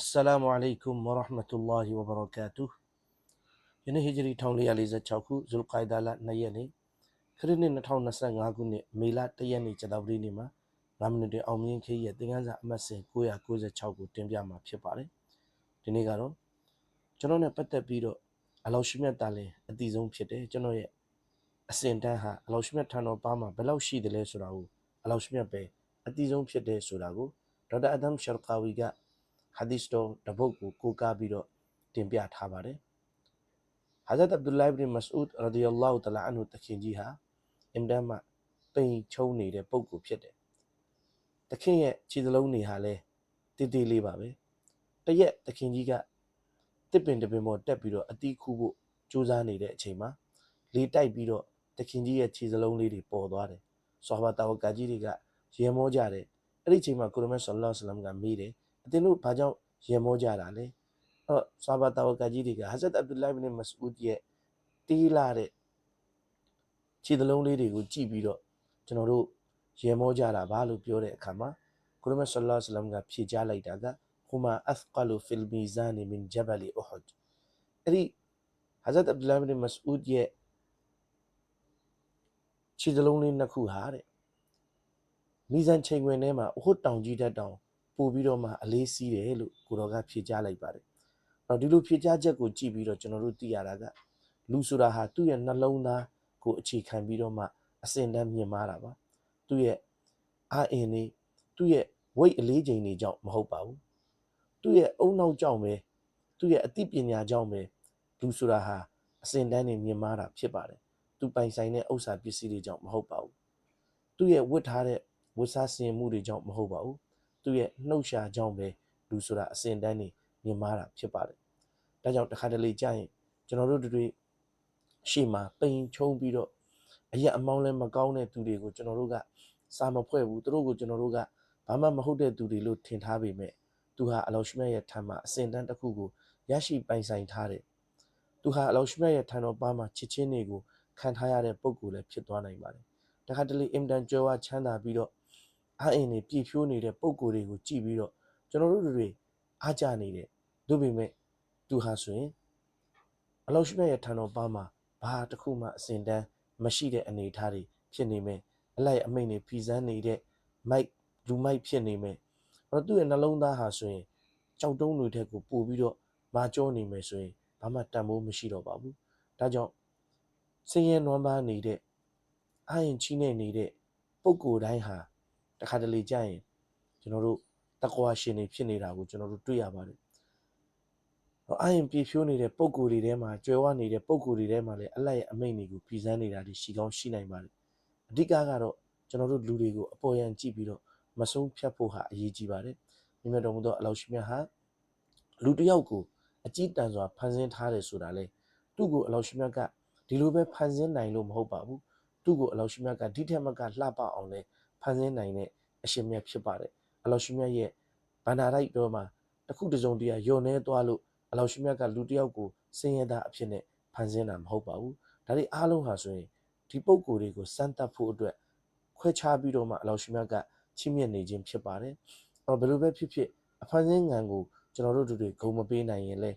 السلام عليكم ورحمة الله وبركاته ယနေ့ဟီဂျရီ1446ခုဇူလ်ကိုင်ဒါလ2ရက်နေ့ခရစ်နှစ်2025ခုနှစ်မေလ1ရက်နေ့ကျတော်ပတိနေ့မှာ9မိနစ်တွင်အောင်မြင်ခေးရဲ့သင်ခန်းစာအမှတ်စဉ်996ကိုတင်ပြမှာဖြစ်ပါတယ်ဒီနေ့ကတော့ကျွန်တော်နဲ့ပတ်သက်ပြီးတော့အလောရှိမြတ်တာလင်အတီဆုံးဖြစ်တယ်ကျွန်တော်ရဲ့အစဉ်တန်းဟာအလောရှိမြတ်ထံတော်ပါမှာဘယ်လောက်ရှိတယ်လဲဆိုတာကိုအလောရှိမြတ်ပဲအတီဆုံးဖြစ်တယ်ဆိုတာကိုဒေါက်တာအဒမ်ရှာကာဝီက ဟာဒီစ်တော်တပုတ်ကိုကိုးကားပြီးတော့တင်ပြထားပါတယ် ဟာဇတ်အဗ်ဒူလိုင်ဘ်ဘင်မစအူဒ်ရဒီယல்லாဟူတလာအန်ဟူတခင်ကြီးဟာအင်ဒမ်မှာပိန်ချုံနေတဲ့ပုံကူဖြစ်တယ်။တခင်ရဲ့ခြေစလုံးတွေဟာလည်းတည်တည်လေးပါပဲ။တရက်တခင်ကြီးကတစ်ပင်တစ်ပင်ပေါ်တက်ပြီးတော့အတီးခူးဖို့ကြိုးစားနေတဲ့အချိန်မှာလေတိုက်ပြီးတော့တခင်ကြီးရဲ့ခြေစလုံးလေးတွေပေါ်သွားတယ်။ဆွာဘာတာဝကာကြီးတွေကရေမောကြတယ်။အဲ့ဒီအချိန်မှာကုရမတ်ဆလ္လာလဟ်အလัยဟိဝါစလမ်ကမေးတယ်။ အတင်းတို့ဘာကြောင့်ရေမောကြတာလဲ။အဲ့တော့ဆွာဘာတာဝကာကြီးတွေကဟာဇတ်အဗ်ဒူလိုင်ဘ်ဘင်မစအူဒ်ရဲ့တီးလာတဲ့ခြေသလုံးလေးတွေကိုကြည့်ပြီးတော့ကျွန်တော်တို့ရေမောကြတာပါလို့ပြောတဲ့အခါမှာကုရမတ်ဆလ္လာလဟ်အလัยဟိဝါစလမ်ကဖြေကြားလိုက်တာကဟူမာအသကလူဖီလ်မီဇာနီမင်ဂျဘလီအူဟဒ်အဲ့ဒီဟာဇတ်အဗ်ဒူလာဘ်ဘင်မစအူဒ်ရဲ့ခြေသလုံးလေးနှစ်ခုဟာတဲ့မီဇန်ချိန်ခွင်ထဲမှာအဟုတ်တောင်ကြီးတက်တောင် ပို့ပြီးတော့မှအလေးစီးတယ်လို့ကိုတော်ကဖြေကြားလိုက်ပါတယ်။အဲ့တော့ဒီလိုဖြေကြားချက်ကိုကြည့်ပြီးတော့ကျွန်တော်တို့သိရတာကလူဆိုတာဟာသူ့ရဲ့နှလုံးသားကိုအခြေခံပြီးတော့မှအစင်တန်းမြင်မာတာပါသူ့ရဲ့အာအင်နေသူ့ရဲ့ဝိတ်အလေးချိန်တွေကြောင့်မဟုတ်ပါဘူးသူ့ရဲ့အုံနောက်ကြောင့်ပဲသူ့ရဲ့အသိပညာကြောင့်ပဲလူဆိုတာဟာအစင်တန်းနေမြင်မာတာဖြစ်ပါတယ်သူပိုင်ဆိုင်တဲ့ဥစ္စာပစ္စည်းတွေကြောင့်မဟုတ်ပါဘူးသူ့ရဲ့ဝတ်ထားတဲ့ဝတ်စားစင်မှုတွေကြောင့်မဟုတ်ပါဘူး သူ့ရဲ့နှုတ်ရှာကြောင့်ပဲလူဆိုတာအစင်တန်းနေမြင်မာတာဖြစ်ပါတယ်ဒါကြောင့်တစ်ခါတလေကြာရင်ကျွန်တော်တို့တွေရှေ့မှာပိန်ချုံပြီးတော့အရက်အမောင်းလည်းမကောင်းတဲ့သူတွေကိုကျွန်တော်တို့ကစာမဖွဲ့ဘူးသူတို့ကိုကျွန်တော်တို့ကဘာမှမဟုတ်တဲ့သူတွေလို့ထင်ထားပေမဲ့သူဟာအလောရှမြတ်ရဲ့ထံမှာအစင်တန်းတစ်ခုကိုရရှိပိုင်ဆိုင်ထားတယ်သူဟာအလောရှမြတ်ရဲ့ထံတော်ပါမှာချစ်ချင်းတွေကိုခံထားရတဲ့ပုံကိုယ်လည်းဖြစ်သွားနိုင်ပါတယ်တခါတလေအင်တန်ကြွယ်ဝချမ်းသာပြီးတော့ အာအင်းနေပြည့်ဖြိုးနေတဲ့ပုံကိုယ်တွေကိုကြည့်ပြီးတော့ကျွန်တော်တို့တွေအားကြနေတယ်တို့ပေမဲ့သူဟာဆိုရင်အလောရှမြတ်ရဲ့ထံတော်ပါမှာဘာတစ်ခုမှအစင်တန်းမရှိတဲ့အနေအထားတွေဖြစ်နေမယ်အလိုက်အမိတ်နေဖီစမ်းနေတဲ့မိုက်လူမိုက်ဖြစ်နေမယ်အဲ့တော့သူ့ရဲ့နှလုံးသားဟာဆိုရင်ကြောက်တုံးတွေထက်ကိုပို့ပြီးတော့မာကြောနေမယ်ဆိုရင်ဘာမှတန်ဖိုးမရှိတော့ပါဘူးဒါကြောင့်စင်ရဲနွမ်းပါနေတဲ့အာရင်ချီးနေနေတဲ့ပုံကိုယ်တိုင်းဟာ တခါတလေကြာရင်ကျွန်တော်တို့တကွာရှင်နေဖြစ်နေတာကိုကျွန်တော်တို့တွေ့ရပါတယ်တော့အာရင်ပြေဖြိုးနေတဲ့ပုံကိုယ်တွေထဲမှာကျွဲဝနေတဲ့ပုံကိုယ်တွေထဲမှာလည်းအလိုက်ရဲ့အမိတ်တွေကိုပြည်စမ်းနေတာတွေရှိကောင်းရှိနိုင်ပါတယ်အဓိကကတော့ကျွန်တော်တို့လူတွေကိုအပေါ်ယံကြည့်ပြီးတော့မဆုံးဖြတ်ဖို့ဟာအရေးကြီးပါတယ်မြတ်တော်မူသောအလောရှိမြတ်ဟာလူတစ်ယောက်ကိုအကြည့်တန်စွာဖန်ဆင်းထားတယ်ဆိုတာလေသူ့ကိုအလောရှိမြတ်ကဒီလိုပဲဖန်ဆင်းနိုင်လို့မဟုတ်ပါဘူး သူ့ကိုအလောရှိမြတ်ကဒီထက်မကလှပအောင်လဲဖန်ဆင်းနိုင်တဲ့အရှင်မြတ်ဖြစ်ပါတယ်အလောရှိမြတ်ရဲ့ဗန္ဒာရိုက်တော်မှာတစ်ခုတစ်စုံတည်းယုံနေသွားလို့အလောရှိမြတ်ကလူတစ်ယောက်ကိုစင်ရသားအဖြစ်နဲ့ဖန်ဆင်းတာမဟုတ်ပါဘူးဒါတွေအားလုံးဟာဆိုရင်ဒီပုံကိုယ်တွေကိုစမ်းသပ်ဖို့အတွက်ခွဲခြားပြီးတော့မှအလောရှိမြတ်ကချီးမြှင့်နေခြင်းဖြစ်ပါတယ်အဲ့တော့ဘယ်လိုပဲဖြစ်ဖြစ်အဖန်ဆင်းငံကိုကျွန်တော်တို့တို့တွေဂုံမပေးနိုင်ရင်လဲ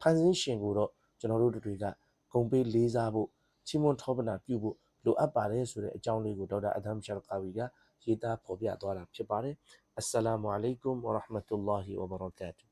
ဖန်ဆင်းရှင်ကိုတော့ကျွန်တော်တို့တို့တွေကဂုံပေးလေးစားဖို့ချီးမွမ်းထောပနာပြုဖို့ လိုအပ်ပါတယ်ဆိုတဲ့အကြောင်းလေးကိုဒေါက်တာအဒမ်ရှာကာဝီကရေးသားဖော်ပြသွားတာဖြစ်ပါတယ်အစ္စလာမုအလိုင်ကွမ်ဝရဟမတုလ္လာဟီဝဘရကာတူ